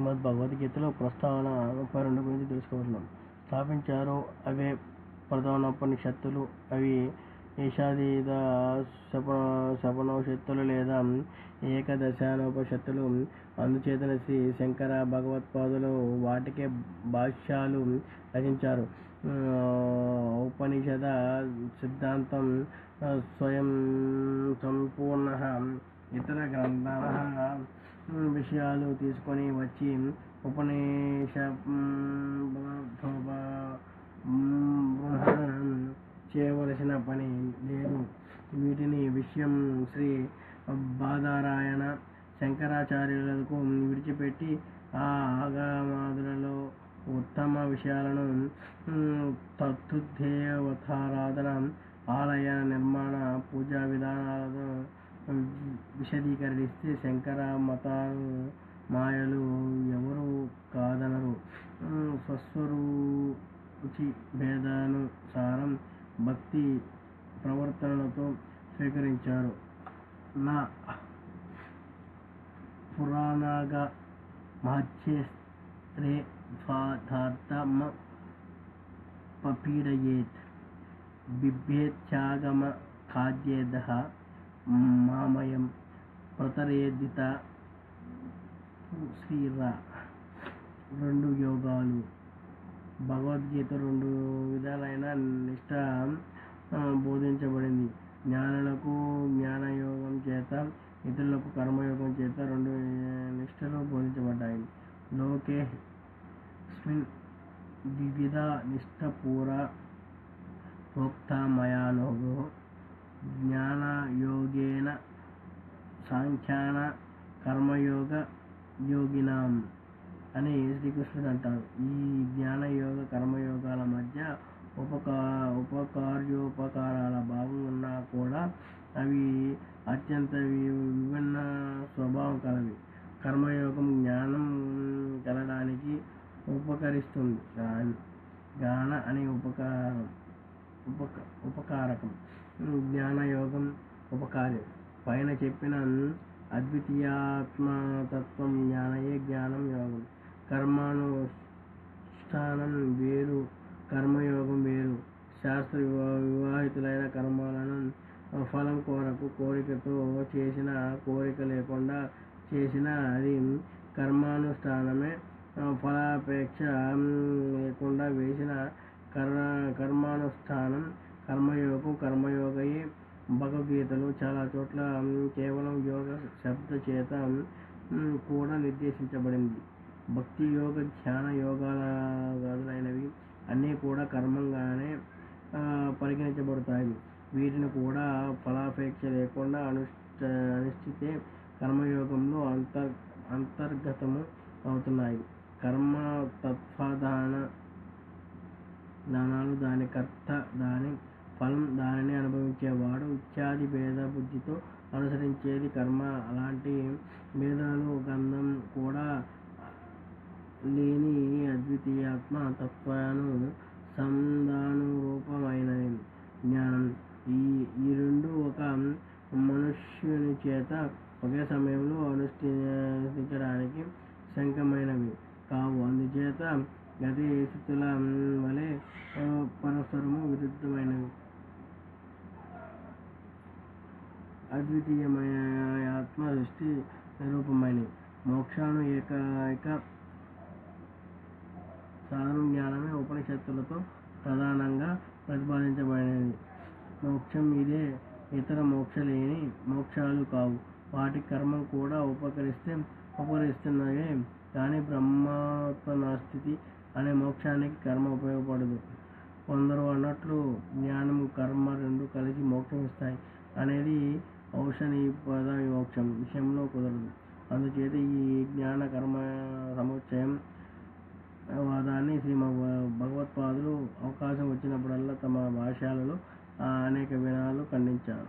శ్రీమద్ భగవద్గీతలో ప్రస్తావన ముప్పై రెండు గురించి తెలుసుకోవడం స్థాపించారు అవే ప్రధానోపనిషత్తులు. అవి ఈషాదీద శప శపనోషత్తులు లేదా ఏకదశానోపనిషత్తులు. అందుచేతన శ్రీ శంకర భగవత్పాదులు వాటికే భాష్యాలు రచించారు. ఉపనిషద సిద్ధాంతం స్వయం సంపూర్ణ ఇతర గ్రంథాల విషయాలు తీసుకొని వచ్చి ఉపనిష చేయవలసిన పని లేదు. వీటిని విషయం శ్రీ బాధారాయణ శంకరాచార్యులకు విడిచిపెట్టి ఆ ఆగమాదులలో ఉత్తమ విషయాలను తత్తుధ్యేయవతారాధన ఆలయ నిర్మాణ పూజా విధానాలను విశదీకరిస్తే శంకర మతాలు మాయలు ఎవరు కాదనరు. స్వస్వరుచి భేదానుసారం భక్తి ప్రవర్తనలతో స్వీకరించారు. నా పురాణాగ మహచ్చేస్త్రే స్వాధార్థమ పపీడయేత్ బిభ్యేచ్ఛాగమ ఖాద్యేద మామయం ప్రతరేదిత శ్రీరా రెండు యోగాలు. భగవద్గీత రెండు విధాలైన నిష్ట బోధించబడింది. జ్ఞానులకు జ్ఞానయోగం చేత ఇతరులకు కర్మయోగం చేత రెండు నిష్టలు బోధించబడ్డాయి. లోకే స్మిన్ వివిధ నిష్టపూర ప్రోక్త జ్ఞా సాంఖ్యాన కర్మయోగ యోగినాం అని శ్రీకృష్ణుడు అంటారు ఈ జ్ఞానయోగ కర్మయోగాల మధ్య ఉపకా ఉపకార్యోపకారాల భావం ఉన్నా కూడా అవి అత్యంత విభిన్న స్వభావం కలవి. కర్మయోగం జ్ఞానం కలడానికి ఉపకరిస్తుంది. గా- గాన అనే ఉపకారం ఉపక ఉపకారకం. జ్ఞానయోగం ఉపకార్యం. పైన చెప్పిన అద్వితీయాత్మతత్వం జ్ఞానయే జ్ఞానం యోగం. కర్మానుష్ఠానం వేరు కర్మయోగం వేరు. శాస్త్ర వివాహితులైన కర్మాలను ఫలం కోరకు కోరికతో చేసిన కోరిక లేకుండా చేసిన అది కర్మానుష్ఠానమే ఫలాపేక్ష లేకుండా వేసిన కర్మ కర్మానుష్ఠానం కర్మయోగం కర్మయోగయే భగవద్గీతలో చాలా చోట్ల కేవలం యోగ శబ్ద చేత కూడా నిర్దేశించబడింది. భక్తి యోగ ధ్యాన యోగాలైనవి అన్నీ కూడా కర్మంగానే పరిగణించబడతాయి. వీటిని కూడా ఫలాపేక్ష లేకుండా అనుష్ఠ అనుష్ఠితే కర్మయోగంలో అంతర్ అంతర్గతము అవుతున్నాయి. కర్మ తత్వదాన దానాలు దాని కర్త దాని ఫలం దానిని అనుభవించేవాడు ఇత్యాది భేద బుద్ధితో అనుసరించేది కర్మ. అలాంటి భేదాలు గంధం కూడా లేని అద్వితీయాత్మ తత్వాను సంధానురూపమైన జ్ఞానం ఈ ఈ రెండు ఒక మనుష్యుని చేత ఒకే సమయంలో అనుష్ఠించడానికి శంకమైనవి కావు. అందుచేత గతి స్థితుల వలె రూపమైనవి. మోక్షాను ఏకైక సాధన జ్ఞానమే ఉపనిషత్తులతో ప్రధానంగా ప్రతిపాదించబడినది. మోక్షం ఇదే ఇతర మోక్షలేని మోక్షాలు కావు. వాటి కర్మం కూడా ఉపకరిస్తే ఉపకరిస్తున్నవే కానీ బ్రహ్మాత్మనాస్థితి అనే మోక్షానికి కర్మ ఉపయోగపడదు. కొందరు అన్నట్లు జ్ఞానం కర్మ రెండు కలిసి మోక్షం ఇస్తాయి. అనేది ఔషధీపద మోక్షం విషయంలో కుదరదు. అందుచేత ఈ జ్ఞాన కర్మ సముచ్చయం వాదాన్ని శ్రీ భగవత్పాదులు అవకాశం వచ్చినప్పుడల్లా తమ భాష్యాలలో అనేక వినాలు ఖండించారు.